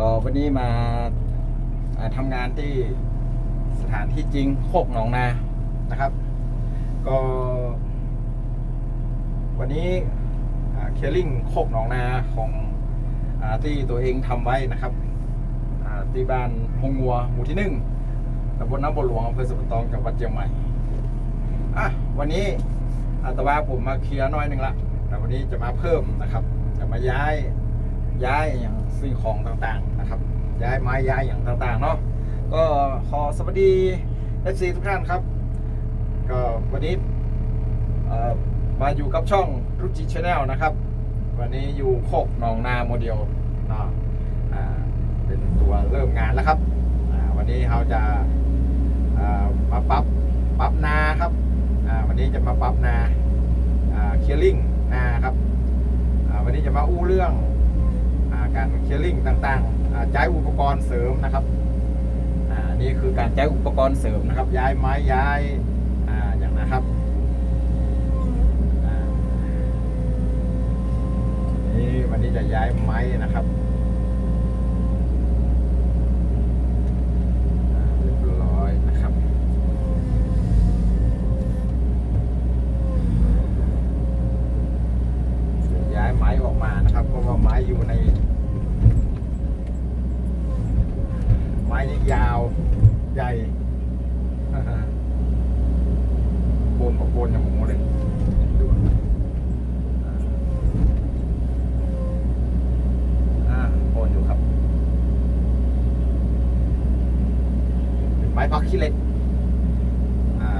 ก็วันนี้มาอ่าทำงานที่สถานที่จริงโคกหนองนานะครับ ก็ วันนี้เคลิ่งโคกหนองนาของอที่ตัวเองทำไว้นะครับที่บ้านฮงงัวหมู่ที่หนึ่งตำบลน้ำบนหลวงอำเภอสะพานตองจังหวัดเชียงใหม่อะวันนี้อาตว่าผมมาเคลียร์น้อยหนึ่งละแต่วันนี้จะมาเพิ่มนะครับ จะมาย้าย ย้ายอย่างสิ่งของต่างๆนะครับ ย้ายไม้ย้ายอย่างต่างๆเนาะก็ขอสวัสดี FC ทุกท่านครับ ก็วันนี้มาอยู่กับช่องรุจิชาแนลนะครับ วันนี้อยู่โคกหนองนาโมเดลนะเป็นตัวเริ่มงานแล้วครับ วันนี้เราจะามาปรับปรับนาครับวันนี้จะมาปรับนาเคลียร์ลิงนาครับวันนี้จะมาอู้เรื่อง การเคลียร์ลิงต่างๆใช้อุปกรณ์เสริมนะครับอ่านี่คือการใช้อุปกรณ์เสริมนะครับ ย้ายไม้ย้ายอ่าอย่างนะครับอ่านี่วันนี้จะย้ายไม้นะครับอ่าเรียบร้อยนะครับย้ายไม้ออกมานะครับ เพราะว่าไม้อยู่ใน ไม้นี่ยาวใหญ่ โบนกับโบนอย่างหมูเลยดูอ่าอ่าโบนอยู่ครับเป็นไม้พัก ขี้เล็กอ่า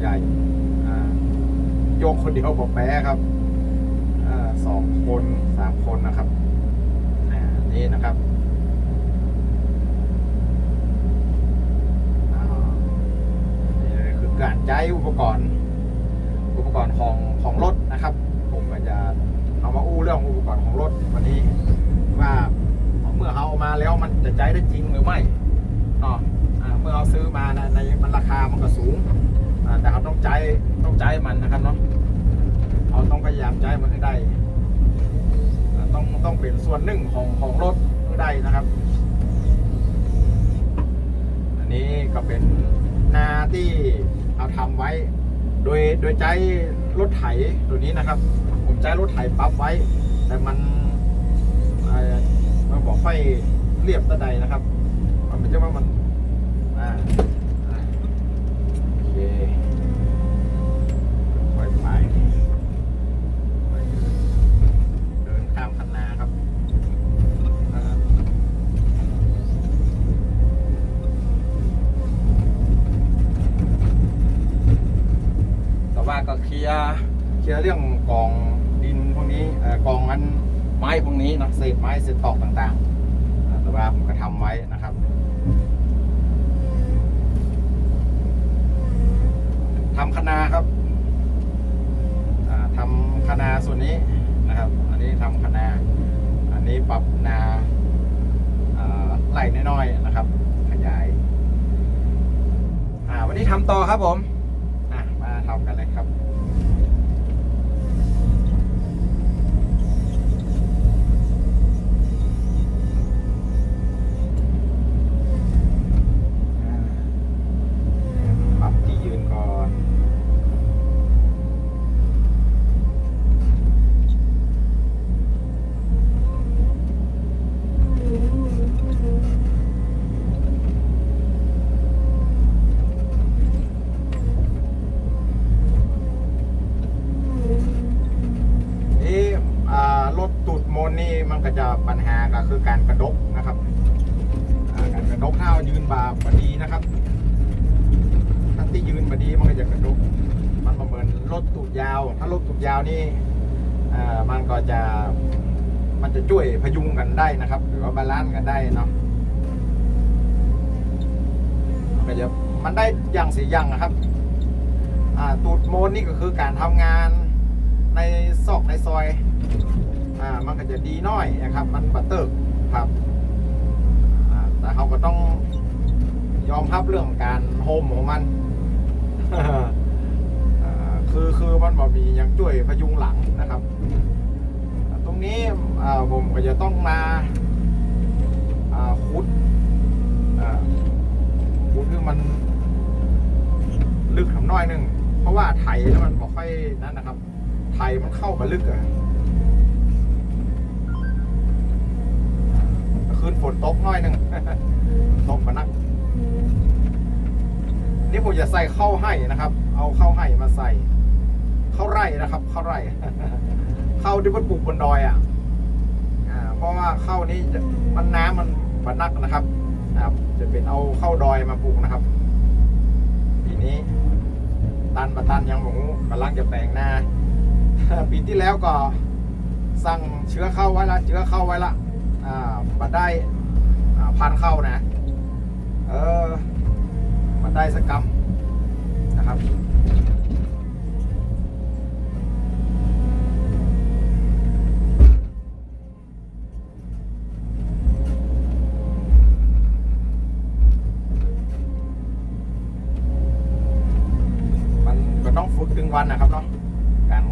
ใหญ่อ่าโยกคนเดียวบอกแป๊ครับอ่าสองคนสามคนนะครับนี่นะครับอ่านี่คือการใช้อุปกรณ์อุปกรณ์ของของรถนะครับ ผมก็จะเอามาอู้เรื่องอุปกรณ์ของรถวันนี้ว่าเมื่อเอามาแล้วมันจะใช้ได้จริงหรือไม่เนาะอ่าเมื่อเอาซื้อมาในในมันราคามันก็สูงแต่เราต้องใจต้องใจมันนะครับเนาะเราต้องพยายามใจมันให้ได้ ต้องต้องเป็นส่วนหนึ่งของของรถให้ได้นะครับ อันนี้ก็เป็นนาที่เอาทำไว้ โดยโดยใช้รถไถตัวนี้นะครับ ผมใช้รถไถปั๊บไว้ แต่มันมันบอกไฟเรียบตะใดนะครับ มันไม่ใช่ว่ามัน อ่าโอเคค่อยไปเดินข้ามคันนาครับแต่ว่าก็เคลียร์เคลียร์เรื่องกองดินพวกนี้เอ่อกองอันไม้พวกนี้เนอะเศษไม้เศษตอกต่างๆอ่าแต่ว่าผมก็ทำไว้นะครับ ทำคณาครับอ่าทำคณาส่วนนี้นะครับ อันนี้ทำคณาอันนี้ปรับนาอ่าไล่น้อยๆนะครับ ขยายอ่าวันนี้ทำต่อครับผมอะมาทำกันเลยครับ อ่าปรับที่ยืนก่อน นี่อ่ารถตูดโมนนี่มันก็จะปัญหาก็ คือการกระดกนะครับการกระดกถ้าเอายืนบาบดีนะครับถ้าที่ยืนบดีมันก็จะกระดกมันก็เมือนรถตูดยาว ถ้ารถตูดยาวนี่มันก็จะมันจะช่วยพยุงกันได้นะครับ หรือว่าบาลานซ์กันได้เนาะมันก็จะมันได้อย่างสีอย่างนะครับตูดโมนนี่ก็คือการทำงานในซอกในซอย อ่ามันก็จะดีน้อยนะครับ มันบัตเตอร์ครับอ่าแต่เขาก็ต้องยอมรับเรื่องการโฮมของมันคือคือมันบอมียังช่วยพยุงหลังนะครับ ตรงนี้ผมก็จะต้องมาคุดอ่าคุดคือมันลึกทำน้อยนึง เพราะว่าไถแล้วมันบอกค่อยนั่นนะครับ ไถมันเข้ามาลึกอะ นตกน้อยหนึ่งตกมานัก นี่ผมจะใส่เข้าให้นะครับ เอาเข้าให้มาใส่เข้าไร่นะครับเข้าไร่เข้าที่มันปลูกบนดอยอะเพราะว่าเข้านี้มันน้ำมันบนักนะครับนะครับ จะเป็นเอาเข้าดอยมาปลูกนะครับปีนี้ตันประตันยังหมูกำลังจะแปลงหน้าปีที่แล้วก็สั่งเชื้อเข้าไว้ละเชื้อเข้าไว้ละอ่าบัดได้ พันเข้านะ เออบัดได้สกกำนะครับมันก็ต้องฝึกถึงวันนะครับเนาะการ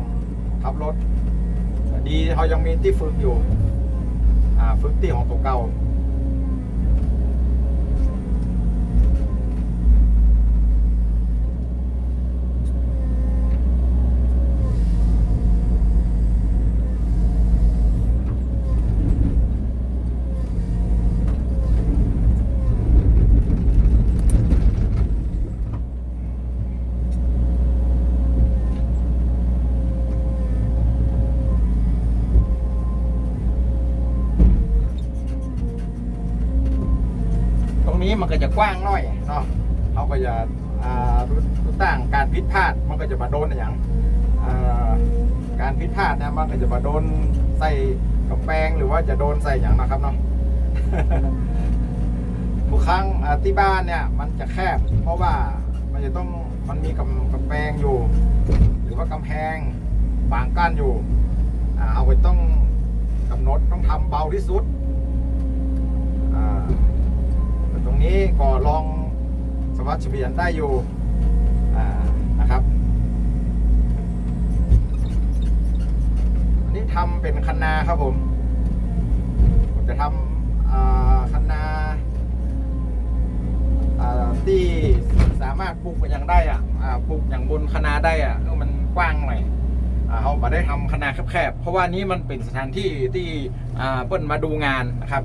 ขับรถ ดีเขายังมีที่ฝึกอยู่อ่าฝึกที่ของตัวเก่า มันก็จะกว้างน่อยเนาะเขาก็จะรู้รู้งการพิษพลาดมันก็จะมาโดนอย่างการพิษพลาดเนี่ยมันก็จะมาโดนใส่กำแพงหรือว่าจะโดนใส่อย่างนะครับเนาะทุกครั้งที่บ้านเนี่ยมันจะแคบ เพราะว่ามันจะต้องมันมีกำกำแพงอยู่ หรือว่ากำแพงฝางกั้นอยู่เอาไว้ต้องกำหนดต้องทำเบาที่สุดอ่า รงนี้ก็ลองสวัสดิ์เฉวียนได้อยู่นะครับอันนี้ทำเป็นคันนาครับผมผมจะทำคันนาาที่สามารถปลูกอย่างได้อะปลูกอย่างบนคณาได้อะเออมันกว้างหน่อยเขามาได้ทำคณาแคบๆ เพราะว่านี้มันเป็นสถานที่ที่เปิ้นมาดูงานนะครับ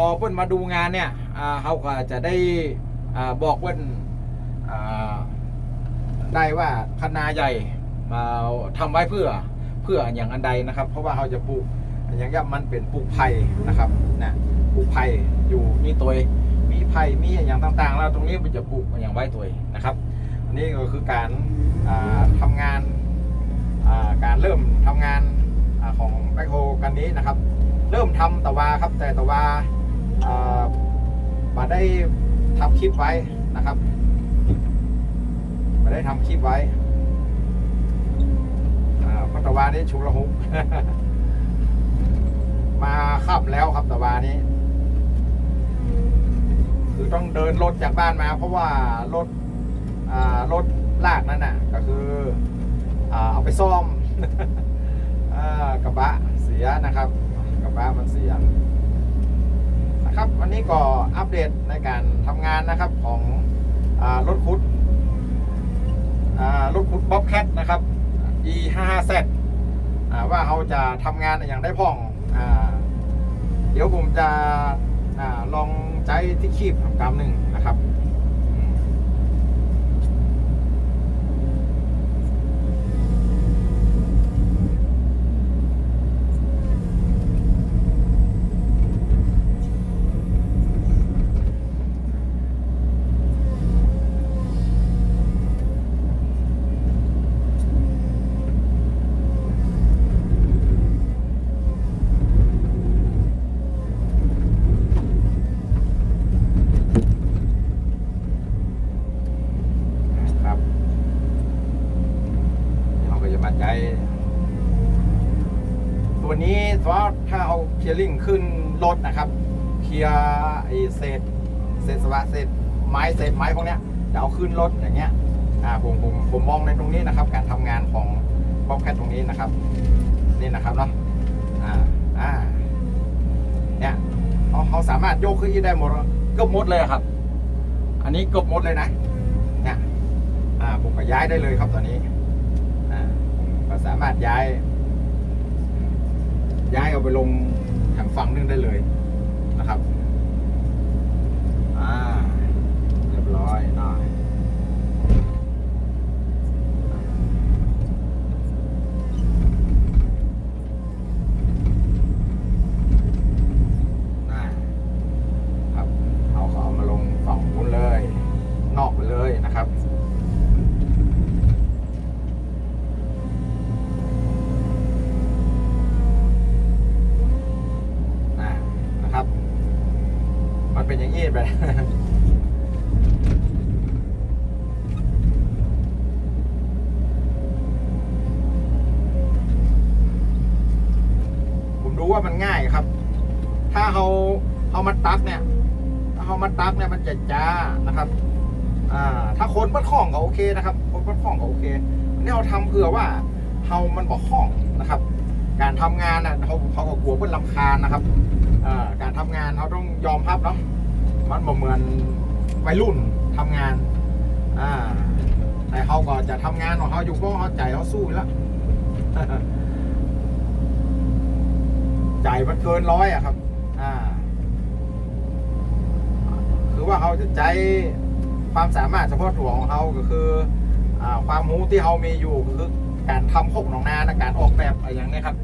อเปิ้นมาดูงานเนี่ยเขาก็จะได้บอกเปิ้นอ่าได้ว่าคณาใหญ่มาทำไว้เพื่อเพื่ออย่างอันใดนะครับ เพราะว่าเขาจะปลูกอย่างเงี้ยมันเป็นปลูกไผ่นะครับนะปลูกไผ่อยู่มีตัวมีไผ่มีอย่างต่างๆ แล้วตรงนี้มันจะปลูกอย่างไว้ตัวนะครับ อันนี้ก็คือการอ่าทำงานการเริ่มทำงานอของแบคโฮกันนี้นะครับ เริ่มทำตะวาครับแต่ตะว่า มาได้ทำคลิปไว้นะครับมาได้ทำคลิปไว้พราะตวานี้ชุกละหุกมาขับแล้วครับตะวานี้ คือต้องเดินรถจากบ้านมา เพราะว่ารถรถลากนั่นน่ะ ก็คือเอาไปซ่อมอกระบะเสียนะครับ กระบะมันเสีย ครับวันนี้ก็อัปเดตในการทำงานนะครับของอรถคุดรถคุดบ๊อบแคทนะครับ e 5 5 z ว่าเขาจะทำงานอย่างได้พ่องอเดี๋ยวผมจะอลองใช้ที่คีบกำหนึ่งนะครับอืม ครับเราก็จะมาใจตัวนี้เพราะถ้าเอาเคลียร์ลิงขึ้น รถนะครับ เคลียร์ไอเศษเศษสวะเศษไม้เศษไม้พวกเนี้ยจะเอาขึ้นรถอย่างเงี้ยอ่าผมผมผมมองในตรงนี้นะครับ การทำงานของบ๊อบแคทตรงนี้นะครับ นี่นะครับเนาะอ่าอ่าเนี่ยเขาเขาสามารถโยกขึ้นได้หมดเกือบหมดเลยครับ อันนี้เกือบหมดเลยนะเนี่ยอ่าผมก็ย้ายได้เลยครับตอนนี้อ่าผมก็สามารถย้าย ย้ายเอาไปลง ทางฝั่งนึงได้เลยนะครับ อ่า เรียบร้อยหน่อยอ่าครับ เอาเขาเอามาลงฝั่งนู้นเลย นอกไปเลยนะครับ อ่านะครับ มันเป็นอย่างนี้ไป ผม รู้ว่ามันง่ายครับ ถ้าเขาเอามาตักเนี่ย ถ้าเขามาตักเนี่ยมันจะจ้านะครับ อ่า ถ้าคนมันคล่องก็โอเคนะครับคนมันคล่องก็โอเคอันนี้เราทำเผื่อว่าเฮามันบอกคล่องนะครับ การทำงานน่ะเขาเขาก็กลัวเพื่อนลำคาญนะครับอ่าการทำงานเขาต้องยอมรับเนาะมันบ่เหมือนวัยรุ่นทำงานอ่าแต่เขาก็จะทำงานของเขาอยู่เพราะเขาใจเขาสู้แล้ว ใจมันเกินร้อยอะครับ อ่า คือว่าเขาจะใจความสามารถเฉพาะตัวของเขาก็คืออความรู้ที่เขามีอยู่คือการทำโคกหนองนานะการออกแบบอะไรอย่างนี้ครับ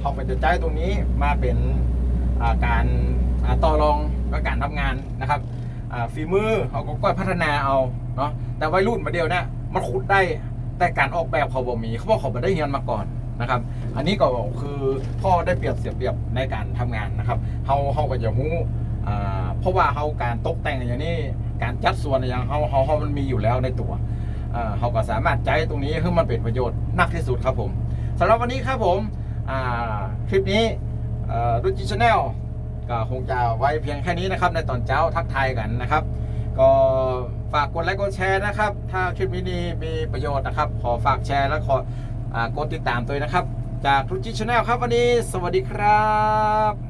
เขาก็จะใจตรงนี้มาเป็นาการาต่อรองกับการทำงานนะครับฝีมือเขาก็ค่อยพัฒนาเอาเนาะแต่วัยรุ่นมาเดียวเนี่ยมันขุดได้แต่การออกแบบเขาบ่มีเขาบอกเขาไม่ได้เรียนมาก่อนนะครับ อันนี้ก็คือพ่อได้เปรียบเสียเปรียบในการทำงานนะครับเขาเขาก็จะรู้เพราะว่าเขาการตกแต่งอย่างนี้การจัดส่วนอย่างเขาเขาเขามันมีอยู่แล้วในตัวเขาก็สามารถใจตรงนี้ให้มันเป็นประโยชน์นักที่สุดครับผมสำหรับวันนี้ครับผมคลิปนี้รุ่นจีชแนลก็คงจะไว้เพียงแค่นี้นะครับ ในตอนเช้าทักทายกันนะครับ ก็ฝากกดไลค์กดแชร์นะครับ ถ้าคลิปนี้มีประโยชน์นะครับ ขอฝากแชร์และขออกดติดตามตัวนะครับ จากทุกจิชแนลครับวันนี้ สวัสดีครับ